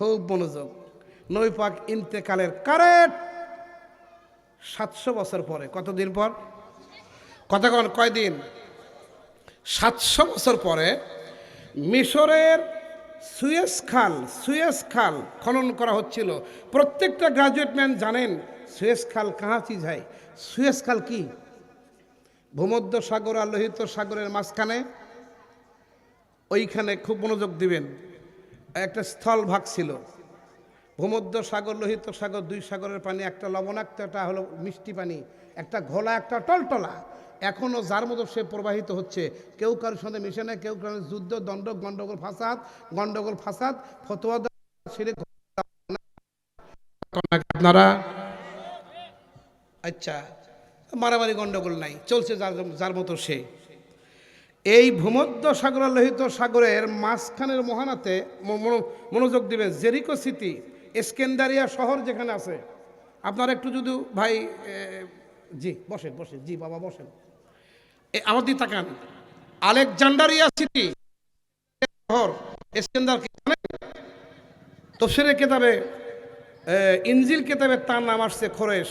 খুব মনোযোগ। নবী পাক ইন্তেকালের কারেক্ট সাতশো বছর পরে, কতদিন পর? কতক্ষণ কয়দিন? সাতশো বছর পরে মিশরের সুয়েস খাল সুয়েস খাল খনন করা হচ্ছিল। প্রত্যেকটা গ্রাজুয়েট ম্যান জানেন সুয়েস খাল কাহা চিজ হয় সুয়েস খাল কি? ভূমধ্য সাগর আর লোহিত সাগরের মাঝখানে। ওইখানে খুব মনোযোগ দিবেন। একটা স্থল ভাগ ছিল। ভূমধ্য সাগর লোহিত সাগর দুই সাগরের পানি, একটা লবণাক্ত, একটা হলো মিষ্টি পানি, একটা ঘোলা, একটা টলটলা। এখনও যার মতো সে প্রবাহিত হচ্ছে। কেউ কারোর সঙ্গে মিশে নেয় কেউ কারোর যুদ্ধ, দণ্ড গণ্ডগোল ফাসাদ গণ্ডগোল ফাসাদ, ফতোয়া আপনারা? আচ্ছা মারামারি গণ্ডগোল নাই, চলছে যার মতো সে। এই ভূমধ্য সাগর লোহিত সাগরের মাঝখানের মহানাতে মনো- মনোযোগ দিবে জেরিকো সিটি স্কেন্দারিয়া শহর যেখানে আছে। আপনারা একটু যদি ভাই জি বসেন বসেন। জি বাবা বসেন। আমার দিকে তাকান। আলেকজান্ডারিয়া সিটি শহর জানেন তফসিরের কেতাবে এ, ইনজিল কেতাবে তার নাম আসছে খোরেশ।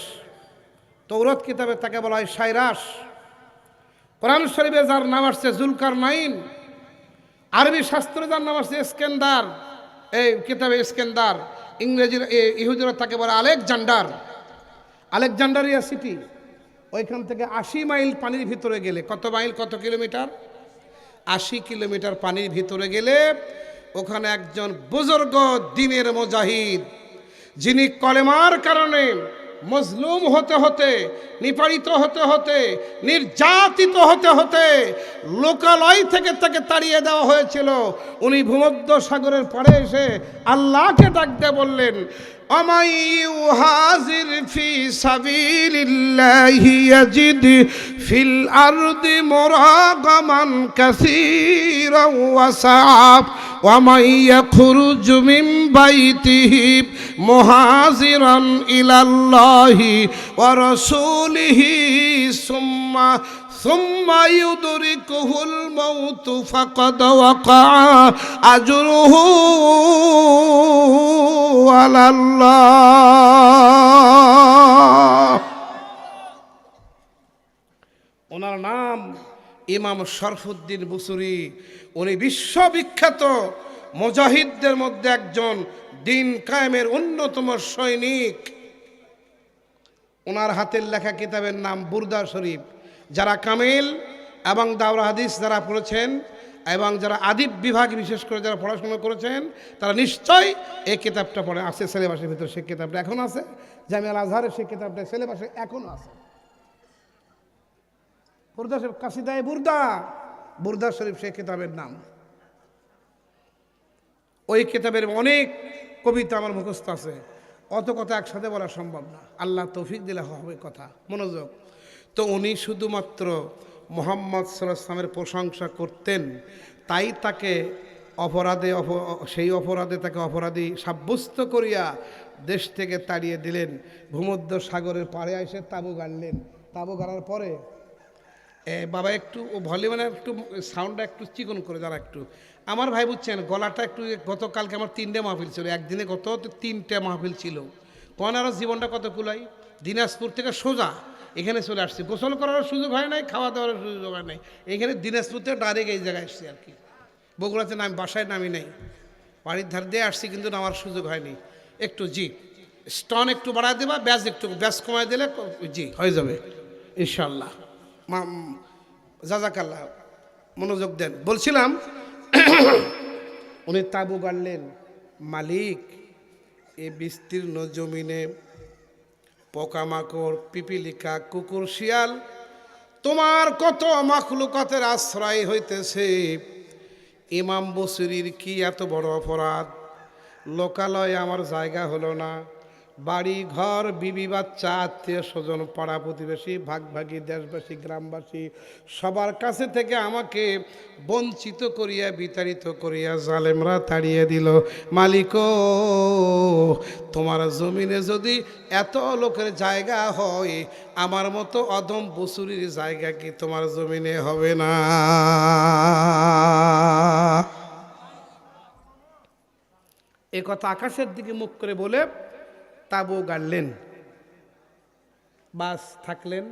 তৌরত কিতাবে তাকে বলা হয় সাইরাস। কোরআন শরীফে যার নাম আসছে জুলকার নাইন আরবি শাস্ত্রে যার নাম আসছে স্কেন্দার এই কিতাবে স্কেন্দার ইংরেজির ইহুদিরা তাকে বলে আলেকজান্ডার। আলেকজান্ডারিয়া সিটি, ওইখান থেকে আশি মাইল পানির ভিতরে গেলে, কত মাইল, কত কিলোমিটার? আশি কিলোমিটার পানির ভিতরে গেলে ওখানে একজন বুজুর্গ দিনের মুজাহিদ, যিনি কলেমার কারণে মজলুম হতে হতে, নিপাড়িত হতে হতে, নির্যাতিত হতে হতে লোকালয় থেকে তাকে তাড়িয়ে দেওয়া হয়েছিল। উনি ভূমধ্য সাগরের পাড়ে এসে আল্লাহকে ডাকতে দিয়ে ومن يهاجر في سبيل الله يجد في الأرض مراغما كثيرا وسعا ومن يخرج من بيته مهاجرا إلى الله ورسوله ثم ثم يدركه الموت فقد وقع أجره على الله ওনার নাম ইমাম শরফুদ্দিন বুসুরি উনি বিশ্ববিখ্যাত মুজাহিদদের মধ্যে একজন দিন কায়েমের অন্যতম সৈনিক ওনার হাতের লেখা কিতাবের নাম বুরদা শরীফ যারা কামেল এবং দাওরা হাদিস যারা পড়েছেন এবং যারা আদিব বিভাগ বিশেষ করে যারা পড়াশোনা করেছেন, তারা নিশ্চয় এই কিতাবটা পড়ে আছে সিলেবাসের ভিতরে সেই কিতাবটা এখন আছে, জামিয়াল আজহারের সেই কিতাবটা সিলেবাসে এখনও আছে। বুরদা শরীফ কাসিদায় বুর্দা, বুরদা শরীফ সেই কিতাবের নাম। ওই কিতাবের অনেক কবিতা আমার মুখস্থ আছে, অত কথা একসাথে বলা সম্ভব না। আল্লাহ তৌফিক দিলে হবে কথা, মনোযোগ। তো উনি শুধুমাত্র মোহাম্মদ সাল্লামের প্রশংসা করতেন তাই তাকে অপরাধে অপ- সেই অপরাধে তাকে অপরাধী সাব্যস্ত করিয়া দেশ থেকে তাড়িয়ে দিলেন। ভূমধ্য সাগরের পাড়ে এসে তাবু গাড়লেন। তাবু গাড়ার পরে এ, বাবা একটু ভলিউমে একটু সাউন্ডটা একটু চিকন করে যারা একটু। আমার ভাই বুঝছেন গলাটা একটু গতকালকে আমার তিনটে মাহফিল ছিল একদিনে গত তিনটে মাহফিল ছিল। তখন জীবনটা কত কুলাই? দিনাজপুর থেকে সোজা। এখানে চলে আসছি। গোসল করার সুযোগ হয় নাই, খাওয়া দাওয়ার সুযোগ হয় নাই। এখানে দিনাজপুর থেকে ডাইরেক্ট এই জায়গায় আসছি আর কি বগুড়াতে নাম, বাসায় নামি নাই। বাড়ির ধার দিয়ে আসছি কিন্তু নামার সুযোগ হয়নি। একটু জি স্টন একটু বাড়ায় দেবা, ব্যাস একটু, ব্যাস কমায় দিলে জি, হয়ে যাবে। ইনশাল্লাহ জাজাকাল্লাহ, মনোযোগ দেন। বলছিলাম, উনি তাবু গাড়লেন মালিক এই বিস্তীর্ণ জমিনে পোকামাকড়, পিপিলিকা, কুকুর, শিয়াল, তোমার কত মাখলুকাতের আশ্রয় হইতেছে? ইমাম বসুরির কি এত বড় অপরাধ? লোকালয়ে আমার জায়গা হলো না। বাড়ি, ঘর, বিবি, বাচ্চা, আত্মীয় স্বজন, পাড়া প্রতিবেশী, ভাগভাগী, দেশবাসী, গ্রামবাসী, সবার কাছে থেকে আমাকে বঞ্চিত করিয়া, বিতাড়িত করিয়া জালেমরা তাড়িয়ে দিল। মালিক, তোমার জমিনে যদি এত লোকের জায়গা হয়, আমার মতো অদম বসুরির জায়গা কি তোমার জমিনে হবে না? এ কথা আকাশের দিকে মুখ করে বলে তাবু গাড়লেন। বাস থাকলেন।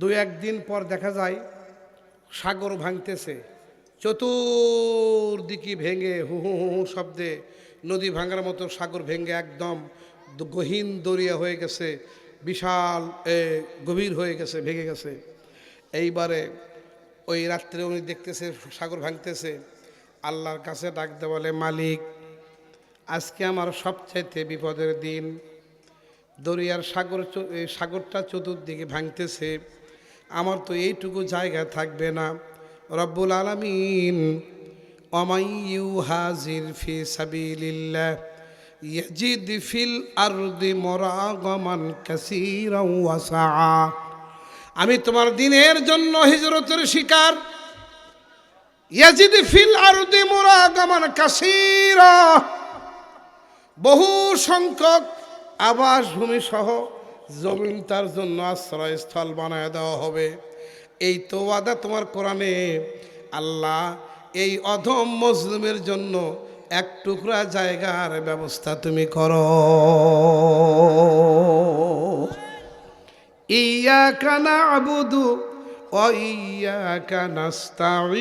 দু একদিন পর দেখা যায়, সাগর ভাঙতেছে। চতুর্দিকে ভেঙে হু হু হু শব্দে নদী ভাঙার মতো সাগর ভেঙে একদম গহীন দরিয়া হয়ে গেছে, বিশাল গভীর হয়ে গেছে, ভেঙে গেছে। এইবারে ওই রাত্রে উনি দেখতেছে সাগর ভাঙতেছে। আল্লাহর কাছে ডাকতে বলে, মালিক আজকে আমার সবচাইতে বিপদের দিন। দরিয়ার সাগর সাগরটা চতুর্দিকে ভাঙতেছে। আমার তো এইটুকু জায়গা থাকবে না। রব্বুল আলমিন অমাইউ হাজির ফি সাবিলিল্লাহ, ইয়াজিদ ফিল আরদি মরাগমান আমি তোমার দিনের জন্য হিজরতের শিকার। ইয়াজিদ ফিল আরদি মরাগমান কাসীরা বহু সংখ্যক আবাসভূমি সহ জমিন তার জন্য আশ্রয়স্থল বানায় দেওয়া হবে। এই তো ওয়াদা তোমার কোরআনে আল্লাহ এই অধম মজলুমের জন্য এক টুকরা জায়গার ব্যবস্থা তুমি করো। ইয়া কানা আবুদু ও ইয়া কানাস্তাঈন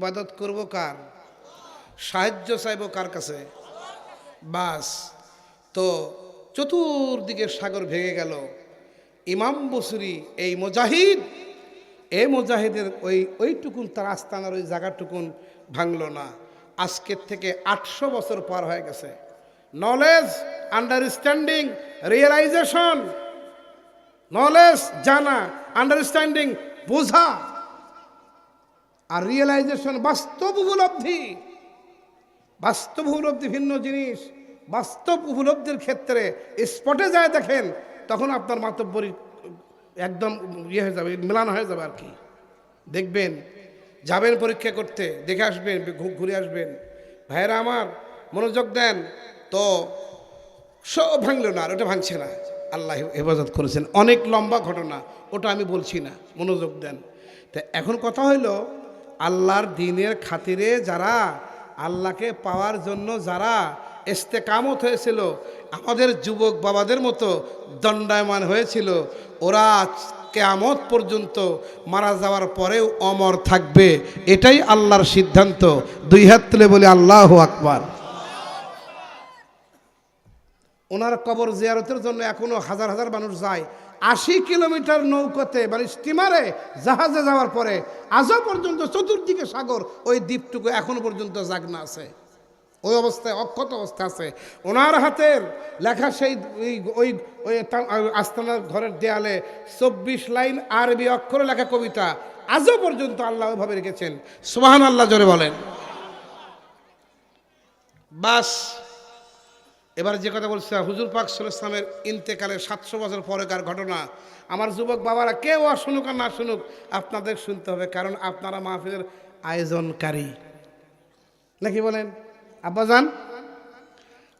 ইবাদত করব কার? সাহায্য চাইব কার কাছে? বাস। তো চতুর্দিকে সাগর ভেঙে গেল। ইমাম বসুরি, এই মুজাহিদ, এ মুজাহিদের ওই, ওইটুকুন তার আস্তানার ওই জায়গাটুকুন ভাঙল না। আজকের থেকে আটশো বছর পার হয়ে গেছে। নলেজ আন্ডারস্ট্যান্ডিং রিয়েলাইজেশন নলেজ জানা আন্ডারস্ট্যান্ডিং বোঝা আর রিয়েলাইজেশন বাস্তব উপলব্ধি। বাস্তব উপলব্ধি ভিন্ন জিনিস। বাস্তব উপলব্ধির ক্ষেত্রে স্পটে যায় দেখেন, তখন আপনার মাতব্বরী একদম ইয়ে হয়ে যাবে, মিলান হয়ে যাবে আর কি। দেখবেন, যাবেন পরীক্ষা করতে, দেখে আসবেন ঘুরে আসবেন। ভাইয়েরা আমার, মনোযোগ দেন। তো, সব ভাঙল না, আর ওটা ভাঙছে না। আল্লাহ হেফাজত করেছেন। অনেক লম্বা ঘটনা, ওটা আমি বলছি না, মনোযোগ দেন। তা এখন কথা হইল আল্লাহর দিনের খাতিরে যারা আল্লাহকে পাওয়ার জন্য যারা এস্তেকামত হয়েছিল, আমাদের যুবক বাবাদের মতো দণ্ডায়মান হয়েছিল, ওরা কেয়ামত পর্যন্ত মারা যাওয়ার পরেও অমর থাকবে। এটাই আল্লাহর সিদ্ধান্ত। দুই হাত তুলে বলে, আল্লাহ আকবার। ওনার কবর জিয়ারতের জন্য এখনও হাজার হাজার মানুষ যায়। আশি কিলোমিটার নৌকাতে মানে স্টিমারে জাহাজে যাওয়ার পরে আজও পর্যন্ত চতুর্দিকে সাগর, ওই দ্বীপটুকু এখনও পর্যন্ত জাগনা আছে। ওই অবস্থায়, অক্ষত অবস্থা আছে। ওনার হাতের লেখা সেই ওই ওই আস্তানার ঘরের দেয়ালে চব্বিশ লাইন আরবি অক্ষরে লেখা কবিতা আজও পর্যন্ত আল্লাহ ওইভাবে রেখেছেন। সোহান আল্লাহ জোরে বলেন। বাস এবার যে কথা বলছে, হুজুর পাক ইসলামের ইন্তেকালের সাতশো বছর পরেকার ঘটনা। আমার যুবক বাবারা, কেউ আর শুনুক আর না শুনুক আপনাদের শুনতে হবে, কারণ আপনারা মাহফিলের আয়োজনকারী। নাকি বলেন? আব্বাজান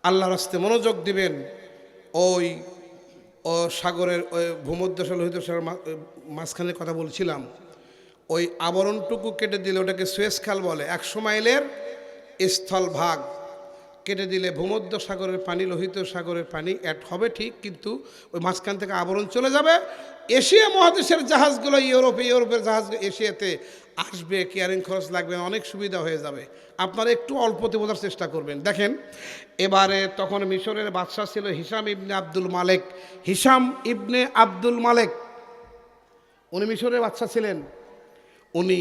আল্লাহর হস্তে মনোযোগ দিবেন। ওই, ও সাগরের, ওই ভূমধ্যসাল লোহিত মাঝখানে কথা বলছিলাম। ওই আবরণটুকু কেটে দিলে ওটাকে সুয়েজ খাল বলে। একশো মাইলের স্থল ভাগ। কেটে দিলে ভূমধ্য সাগরের পানি, লোহিত সাগরের পানি অ্যাড হবে ঠিক, কিন্তু ওই মাঝখান থেকে আবরণ চলে যাবে। এশিয়া মহাদেশের জাহাজগুলো, ইউরোপে, ইউরোপের জাহাজ এশিয়াতে আসবে কেয়ারিং খরচ লাগবে, অনেক সুবিধা হয়ে যাবে। আপনারা একটু অল্পতে বোঝার চেষ্টা করবেন। দেখেন, এবারে তখন মিশরের বাদশাহ ছিল হিসাম ইবনে আব্দুল মালেক। হিসাম ইবনে আব্দুল মালেক, উনি মিশরের বাদশাহ ছিলেন। উনি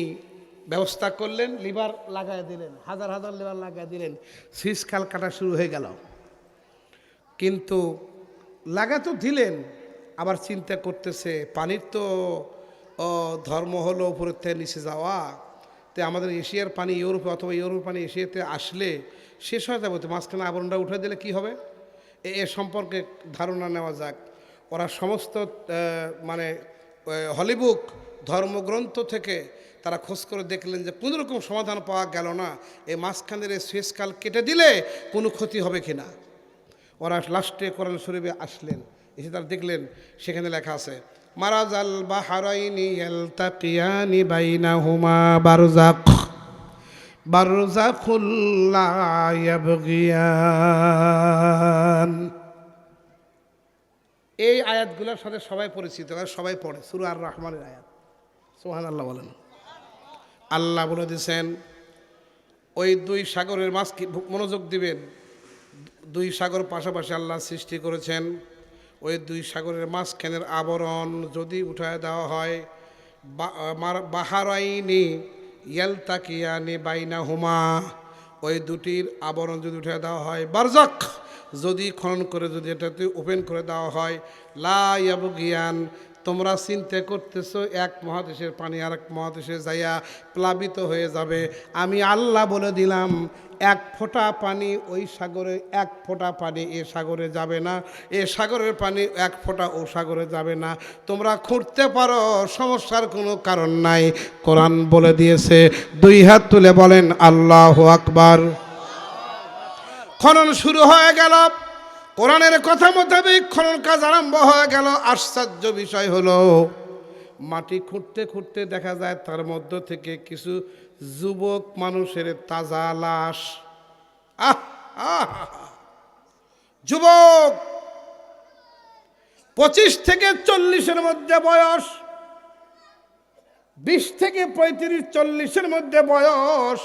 ব্যবস্থা করলেন, লিভার লাগায় দিলেন, হাজার হাজার লিভার লাগায় দিলেন শীষ খাল কাটা শুরু হয়ে গেল। কিন্তু লাগা তো দিলেন, আবার চিন্তা করতেছে, পানির তো ধর্ম হলো উপরের থেকে নিচে যাওয়া। তো আমাদের এশিয়ার পানি ইউরোপে অথবা ইউরোপ পানি এশিয়াতে আসলে শেষ হয়ে যাবে, তো মাঝখানে আবরণটা উঠে দিলে কি হবে? এ সম্পর্কে ধারণা নেওয়া যাক। ওরা সমস্ত মানে হলিবুক ধর্মগ্রন্থ থেকে তারা খোঁজ করে দেখলেন যে কোনো রকম সমাধান পাওয়া গেল না। এই মাঝখানের এই শেষকাল কেটে দিলে কোনো ক্ষতি হবে কি না? ওরা লাস্টে কোরআন শরীফে আসলেন, এসে তারা দেখলেন, সেখানে লেখা আছে, মারাজাল বাহারাইনি ইয়ালতাকিয়ানি বাইনাহুমা ইয়াবগিয়ান। এই আয়াতগুলোর সাথে সবাই পরিচিত, সবাই পড়ে, সুরা আর রহমানের আয়াত। সোহান আল্লাহ বলেন। আল্লাহ বলে দিয়েছেন ওই দুই সাগরের মাছ কি মনোযোগ দিবেন। দুই সাগর পাশাপাশি আল্লাহ সৃষ্টি করেছেন। ওই দুই সাগরের মাঝখানের আবরণ যদি উঠায় দেওয়া হয় বাহারাইনি ইয়ালতাকিয়ানি বাইনা হুমা ওই দুটির আবরণ যদি উঠে দেওয়া হয়, বারজাক! যদি খনন করে যদি এটাতে ওপেন করে দেওয়া হয়, লা ইয়াবগিয়ান তোমরা চিন্তা করতেছো, এক মহাদেশের পানি আর এক মহাদেশে যাইয়া প্লাবিত হয়ে যাবে। আমি আল্লাহ বলে দিলাম, এক ফোঁটা পানি ওই সাগরে, এক ফোঁটা পানি এ সাগরে যাবে না। এ সাগরের পানি এক ফোঁটা ও সাগরে যাবে না। তোমরা খুঁড়তে পারো, সমস্যার কোনো কারণ নাই। কোরআন বলে দিয়েছে, দুই হাত তুলে বলেন, আল্লাহ আকবার। খনন শুরু হয়ে গেল। কোরআনের কথা মোতাবেক খনন কাজ আরম্ভ হয়ে গেল। আশ্চর্য বিষয় হলো, মাটি খুঁড়তে খুঁড়তে দেখা যায় তার মধ্য থেকে কিছু যুবক মানুষের তাজা লাশ। আহ আহ, যুবক, পঁচিশ থেকে চল্লিশের মধ্যে বয়স, বিশ থেকে পঁয়ত্রিশ, চল্লিশের মধ্যে বয়স।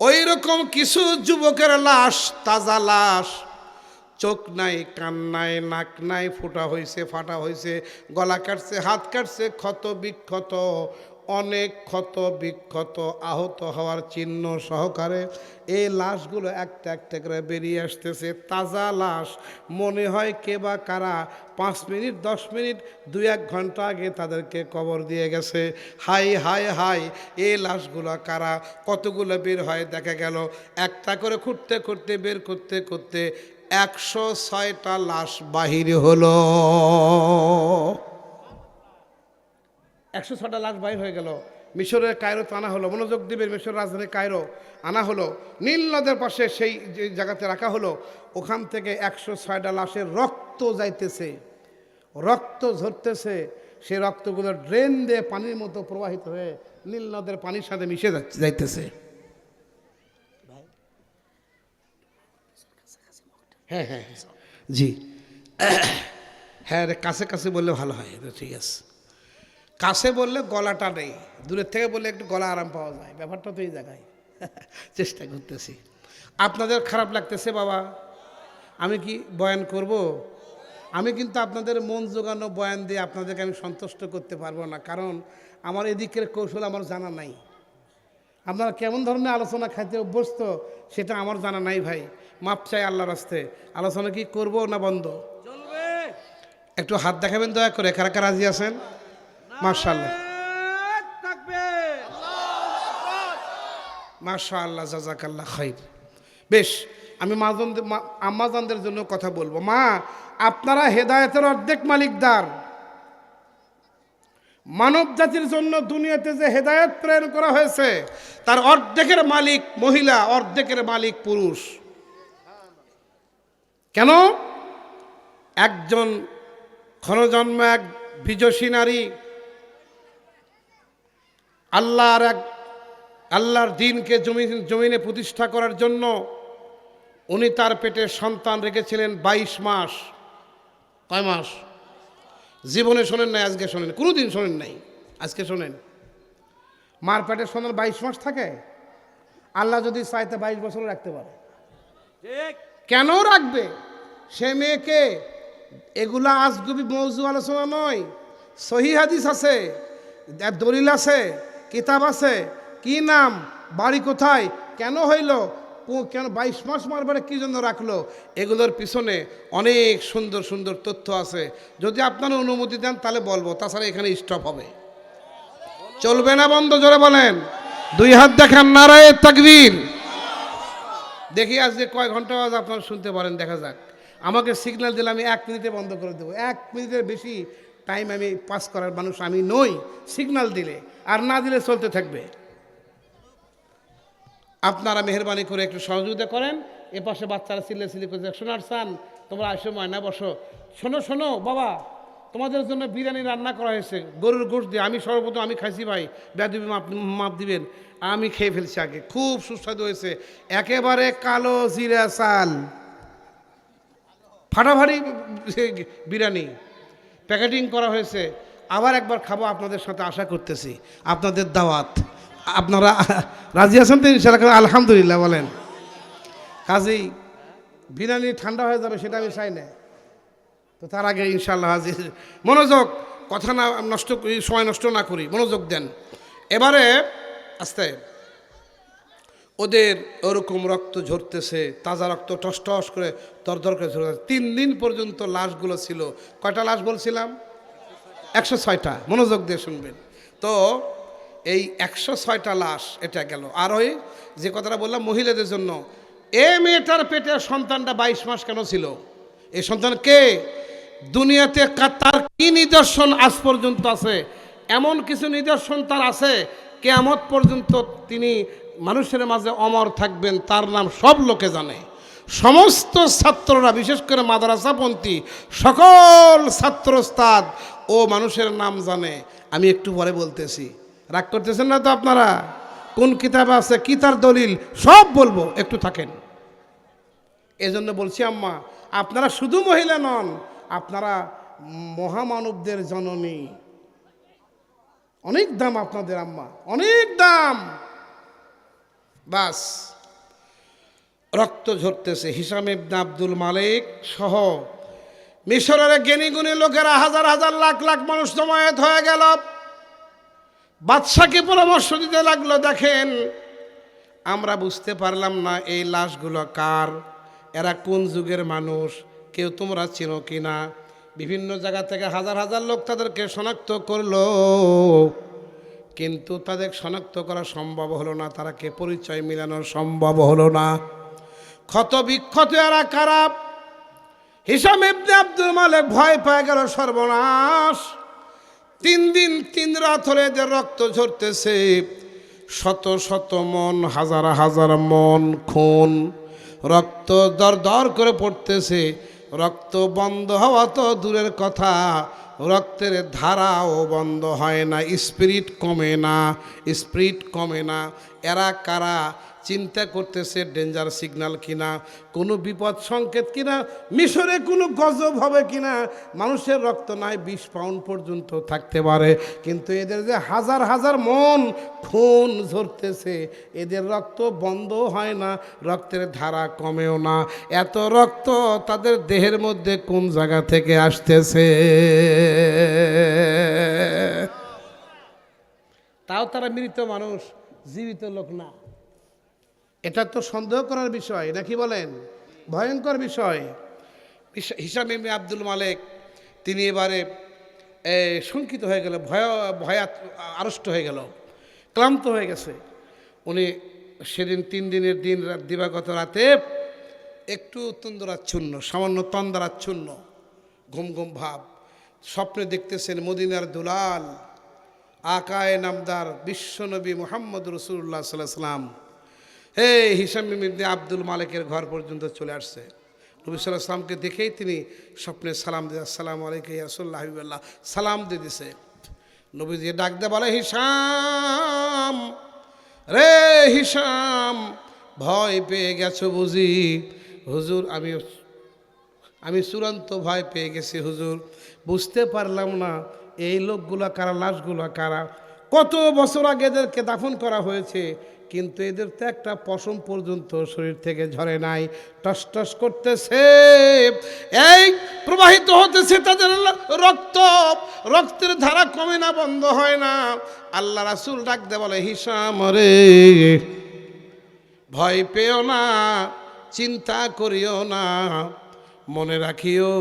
ওই রকম কিছু যুবকের লাশ, তাজা লাশ। চোখ নাই, কান নাই, নাক নাই, ফোটা হয়েছে ফাটা হয়েছে গলা কাটছে, হাত কাটছে, ক্ষত বিক্ষত, অনেক ক্ষত বিক্ষত আহত হওয়ার চিহ্ন সহকারে এই লাশগুলো একটা একটা করে বেরিয়ে আসতেছে, তাজা লাশ। মনে হয় কে বা কারা পাঁচ মিনিট, দশ মিনিট, দুই এক ঘণ্টা আগে তাদেরকে কবর দিয়ে গেছে। হাই হাই হাই, এই লাশগুলো কারা? কতগুলো বের হয়? দেখা গেল একটা করে খুঁড়তে খুঁড়তে, বের করতে করতে একশো ছয়টা লাশ বাহির হলো। একশো ছটা লাশ বাহির হয়ে গেল। মিশরের কায়রো আনা হলো, মনোযোগ দিবেন মিশর রাজধানী কায়রো, আনা হলো। নীল নদের পাশে সেই যে জায়গাতে রাখা হলো, ওখান থেকে একশো ছয়টা লাশের রক্ত যাইতেছে। রক্ত ঝরতেছে, সেই রক্তগুলো ড্রেন দিয়ে পানির মতো প্রবাহিত হয়ে নীল নদের পানির সাথে মিশে যাইতেছে। হ্যাঁ হ্যাঁ হ্যাঁ। জি। হ্যাঁ রে কাছে কাছে বললে ভালো হয় ঠিক আছে। কাছে বললে গলাটা নেই দূরের থেকে বললে একটু গলা আরাম পাওয়া যায় ব্যাপারটা তো এই জায়গায়। চেষ্টা করতেছি। আপনাদের খারাপ লাগতেছে বাবা? আমি কি বয়ান করব? আমি কিন্তু আপনাদের মন জোগানো বয়ান দিয়ে আপনাদেরকে আমি সন্তুষ্ট করতে পারব না কারণ আমার এদিকের কৌশল আমার জানা নাই। আপনারা কেমন ধরনের আলোচনা খাইতে অভ্যস্ত সেটা আমার জানা নাই ভাই। মাপ চাই আল্লাহর রাস্তে। আলোচনা কি করব না বন্ধ? একটু হাত দেখাবেন দয়া করে কারা কারা রাজি আছেন? মার্শাল্লাহ মাশা আল্লাহ জাজাকাল্লাহ খাইর। বেশ আমি মাজন আম্মাজানদের জন্য কথা বলব। মা আপনারা হেদায়েতের অর্ধেক মালিকদার। মানব জাতির জন্য দুনিয়াতে যে হেদায়েত প্রেরণ করা হয়েছে, তার অর্ধেকের মালিক মহিলা, অর্ধেকের মালিক পুরুষ। কেন? একজন ক্ষণজন্ম এক বিজসী নারী আল্লাহর এক, আল্লাহর দিনকে জমি, জমিনে প্রতিষ্ঠা করার জন্য উনি তার পেটে সন্তান রেখেছিলেন বাইশ মাস, কয় মাস? জীবনে শোনেন নাই আজকে শোনেন কোনো দিন শোনেন নাই আজকে শোনেন। মার পেটের সন্তান বাইশ মাস থাকে আল্লাহ যদি চাইতে বাইশ বছর রাখতে পারে। কেন রাখবে? সে মেয়েকে এগুলা আজগুবি মৌজু আলোচনা নয় সহি হাদিস আছে দলিল আছে কিতাব আছে কি নাম বাড়ি কোথায় কেন হইল কেন? বাইশ মাস মারবারে কী জন্য রাখল? এগুলোর পিছনে অনেক সুন্দর সুন্দর তথ্য আছে। যদি আপনারা অনুমতি দেন, তাহলে বলব। তাছাড়া এখানে স্টপ হবে। চলবে না বন্ধ, জোরে বলেন। দুই হাত দেখান, নারায় তাকবীর। দেখি আজকে কয় ঘণ্টা আজ আপনারা শুনতে পারেন, দেখা যাক। আমাকে সিগন্যাল দিলে আমি এক মিনিটে বন্ধ করে দেবো। এক মিনিটের বেশি টাইম আমি পাস করার মানুষ আমি নই। সিগন্যাল দিলে। আর না দিলে চলতে থাকবে। আপনারা মেহরবানি করে একটু সহযোগিতা করেন। এ পাশে বাচ্চারা চিল্লে চিল্লি করছে শোনার চান তোমরা আসো ময়না বসো। শোনো শোনো, বাবা, তোমাদের জন্য বিরিয়ানি রান্না করা হয়েছে। গরুর গোশ দিয়ে আমি সর্বপ্রথম আমি খাইছি ভাই। বেদবি মাপ মাপ দিবেন। আমি খেয়ে ফেলছি আগে। খুব সুস্বাদু হয়েছে। একেবারে কালো জিরা চাল। ফাটাফাটি বিরিয়ানি। প্যাকেটিং করা হয়েছে। আবার একবার খাব, আপনাদের সাথে আশা করতেছি। আপনাদের দাওয়াত। আপনারা রাজি আছেন তো ইনশাল্লাহ আলহামদুলিল্লাহ, বলেন। কাজেই বিরিয়ানি ঠান্ডা হয়ে যাবে সেটা আমি চাই না। তো তার আগে ইনশাল্লাহ হাজির। মনোযোগ, কথা না নষ্ট করি, সময় নষ্ট না করি, মনোযোগ দেন। এবারে, আস্তে। ওদের ওরকম রক্ত ঝরতেছে, তাজা রক্ত টস টস করে দরদর করে ঝরে তিন দিন পর্যন্ত লাশগুলো ছিল। কয়টা লাশ বলছিলাম? একশো ছয়টা। মনোযোগ দিয়ে শুনবেন। তো এই একশো ছয়টা লাশ এটা গেল। আর ওই যে কথাটা বললাম মহিলাদের জন্য, এ মেয়েটার পেটে সন্তানটা বাইশ মাস কেন ছিল? এই সন্তান কে? দুনিয়াতে তার কি নিদর্শন আজ পর্যন্ত আছে? এমন কিছু নিদর্শন তার আছে? কেয়ামত পর্যন্ত তিনি মানুষের মাঝে অমর থাকবেন, তার নাম সব লোকে জানে। সমস্ত ছাত্ররা, বিশেষ করে মাদ্রাসাপন্থী, সকল ছাত্রস্তাদ ও মানুষের নাম জানে। আমি একটু পরে বলতেছি রাগ করতেছেন না তো আপনারা? কোন কিতাব আছে, কি তার দলিল? সব বলব, একটু থাকেন। এজন্য বলছি, আম্মা, আপনারা শুধু মহিলা নন, আপনারা মহামানবদের জননী। অনেক দাম আপনাদের, আম্মা, অনেক দাম। বাস, রক্ত ঝরতেছে। হিসাম ইবনে আব্দুল মালিক সহ মিশরের জ্ঞানীগুণী লোকেরা হাজার হাজার লাখ লাখ মানুষ জমায়েত হয়ে গেল। বাদশাকে পরামর্শ দিতে লাগল, দেখেন, আমরা বুঝতে পারলাম না এই লাশগুলো কার, এরা কোন যুগের মানুষ, কেউ তোমরা চিনো কি না বিভিন্ন জায়গা থেকে হাজার হাজার লোক তাদেরকে শনাক্ত করল, কিন্তু তাদের শনাক্ত করা সম্ভব হলো না তারাকে পরিচয় মিলানো সম্ভব হলো না। ক্ষত বিক্ষত এরা খারাপ হিসাম ইবনে আব্দুল মালিক ভয় পেয়ে গেল সর্বনাশ। তিন দিন, তিন রাত হলে এদের রক্ত ঝরতেছে, শত শত মন, হাজার হাজার মন, খুন, রক্ত দর দর করে পড়তেছে। রক্ত বন্ধ হওয়া তো দূরের কথা, রক্তের ধারাও বন্ধ হয় না, স্পিরিট কমে না, স্পিরিট কমে না। এরা কারা? চিন্তা করতেছে ডেঞ্জার সিগন্যাল কিনা, কোনো বিপদ সংকেত কিনা, মিশরে কোনো গজব হবে কিনা, মানুষের রক্ত নাই, বিশ পাউন্ড পর্যন্ত থাকতে পারে। কিন্তু এদের যে হাজার হাজার মন, খুন ঝরতেছে, এদের রক্ত বন্ধ হয় না, রক্তের ধারা কমেও না। এত রক্ত তাদের দেহের মধ্যে কোন জায়গা থেকে আসতেছে? তাও তারা মৃত মানুষ, জীবিত লোক না। এটা তো সন্দেহ করার বিষয়। নাকি বলেন? ভয়ঙ্কর বিষয়। হিসা- হিসাম ইবনে আব্দুল মালিক, তিনি এবারে শঙ্কিত হয়ে গেল, ভয়, ভয়াত, আড়ষ্ট হয়ে গেল, ক্লান্ত হয়ে গেছে। উনি সেদিন তিন দিনের দিন দিবাগত রাতে একটু তন্দরাচ্ছন্ন, সামান্য তন্দারাচ্ছন্ন, ঘুম ঘুম ভাব, স্বপ্নে দেখতেছেন মদিনার দুলাল, আকায় নামদার বিশ্বনবী মোহাম্মদ রসুল্লাহ সাল্লাহ সাল্লাম হে হিসাম ইবনে আব্দুল মালিকের ঘর পর্যন্ত চলে আসছে। নবী সাল্লাহ সাল্লামকে দেখেই তিনি স্বপ্নে সালাম দিয়ে, আসসালামু আলাইকুম ইয়াসুল্লাহ হাবিবাল্লাহ। সালাম দিয়ে দিছে। নবী দিয়ে ডাক দে বলে, হিসাম, রে হিসাম, ভয় পেয়ে গেছো বুঝি? হুজুর, আমি আমি চূড়ান্ত ভয় পেয়ে গেছি হুজুর। বুঝতে পারলাম না, এই লোকগুলা কারা, লাশগুলা কারা? কত বছর আগে এদেরকে দাফন করা হয়েছে, কিন্তু এদের তো একটা পশম পর্যন্ত শরীর থেকে ঝরে নাই। টস টস করতেছে। এই প্রবাহিত হতেছে তাদের রক্ত। রক্তের ধারা কমে না, বন্ধ হয় না। আল্লাহ রাসুল ডাক দে বলে হিসাম রে, ভয় পেও না, চিন্তা করিও না। মনে রাখিও,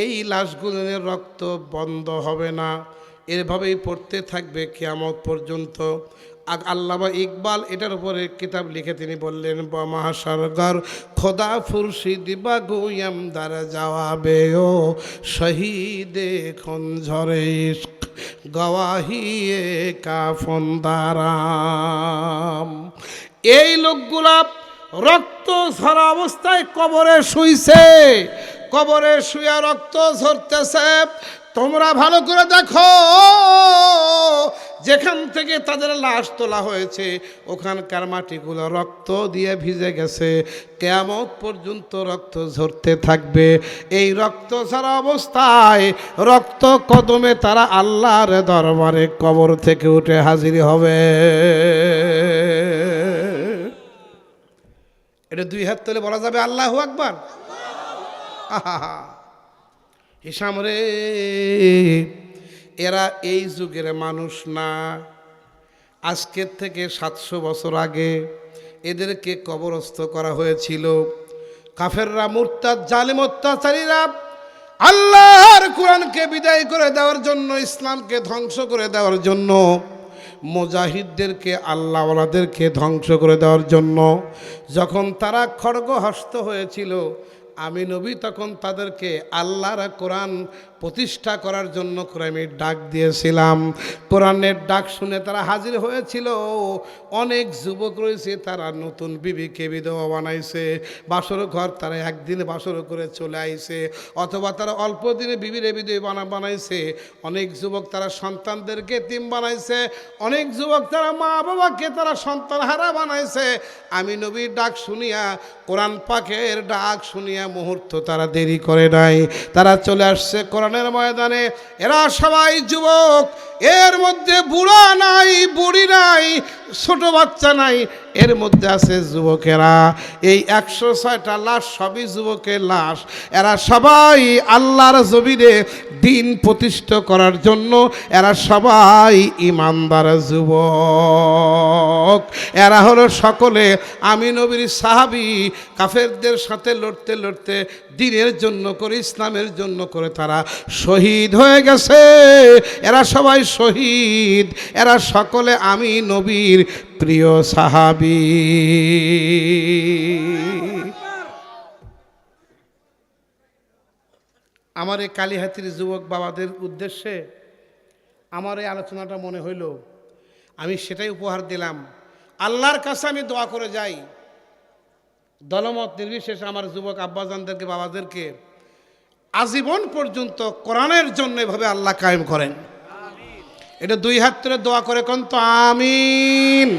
এই লাশগুলোর রক্ত বন্ধ হবে না। এভাবেই পড়তে থাকবে কেয়ামত পর্যন্ত। আল্লামা ইকবাল এটার উপরে কিতাব লিখে তিনি বললেন মহাসরগর খোদা ফুরশিদ বা গুয়াম দ্বারা যাওয়াবে ও শহীদে খঞ্ঝরে ইশক, গওয়াহিয়ে কাফন দারাম। এই লোকগুলা রক্ত ঝরা অবস্থায় কবরে শুইছে, কবরে শুয়ে রক্ত ঝরতেছে তোমরা ভালো করে দেখো। যেখান থেকে তাদের লাশ তোলা হয়েছে, ওখানকার মাটিগুলো রক্ত দিয়ে ভিজে গেছে। কেয়ামত পর্যন্ত রক্ত ঝরতে থাকবে। এই রক্ত ছাড়া অবস্থায় রক্ত কদমে তারা আল্লাহর দরবারে কবর থেকে উঠে হাজির হবে। এটা দুই হাত তুলে বলা যাবে আল্লাহ আকবার। আহা হিসাম রে, এরা এই যুগের মানুষ না। আজকের থেকে সাতশো বছর আগে এদেরকে কবরস্থ করা হয়েছিল। কাফেররা, মুরতাদ, জালিম, অত্যাচারীরা আল্লাহর কোরআনকে বিদায় করে দেওয়ার জন্য, ইসলামকে ধ্বংস করে দেওয়ার জন্য, মুজাহিদদেরকে, আল্লাহওয়ালাদেরকে ধ্বংস করে দেওয়ার জন্য, যখন তারা খড়গহস্ত হয়েছিল আমি নবী তখন তাদেরকে আল্লাহর কোরআন প্রতিষ্ঠা করার জন্য কোরআনের ডাক দিয়েছিলাম। কোরআনের ডাক শুনে তারা হাজির হয়েছিল। অনেক যুবক রয়েছে, তারা নতুন বিবিকে বিধবা বানাইছে। বাসর ঘর তারা একদিন বাসর করে চলে আইছে। অথবা তারা অল্প দিনে বিবিরে বিধবে বানা, বানাইছে। অনেক যুবক তারা সন্তানদেরকে তিম বানাইছে। অনেক যুবক তারা মা বাবাকে তারা সন্তান হারা বানাইছে। আমি নবীর ডাক শুনিয়া, কোরআন পাকের ডাক শুনিয়া মুহূর্ত তারা দেরি করে নাই। তারা চলে আসছে কোরআনের ময়দানে। এরা সবাই যুবক এর মধ্যে বুড়া নাই, বুড়ি নাই, ছোট বাচ্চা নাই, এর মধ্যে আছে যুবকেরা। এই একশো ছয়টা লাশ সবই যুবকের লাশ। এরা সবাই আল্লাহর জমিনে দিন প্রতিষ্ঠা করার জন্য এরা সবাই ইমানদার যুবক। এরা হলো সকলে আমি নবীর সাহাবি, কাফেরদের সাথে লড়তে লড়তে দিনের জন্য করে, ইসলামের জন্য করে তারা শহীদ হয়ে গেছে। এরা সবাই শহীদ। এরা সকলে আমি নবীর প্রিয় সাহাবি। আমার এই কালীহাতির যুবক বাবাদের উদ্দেশ্যে আমার এই আলোচনাটা মনে হইল, আমি সেটাই উপহার দিলাম। আল্লাহর কাছে আমি দোয়া করে যাই। দলমত নির্বিশেষে আমার যুবক আব্বাজানদেরকে, বাবাদেরকে আজীবন পর্যন্ত কোরআনের জন্য এভাবে আল্লাহ কায়েম করেন। এটা দুই হাত ধরে দোয়া করে কন তো আমিন।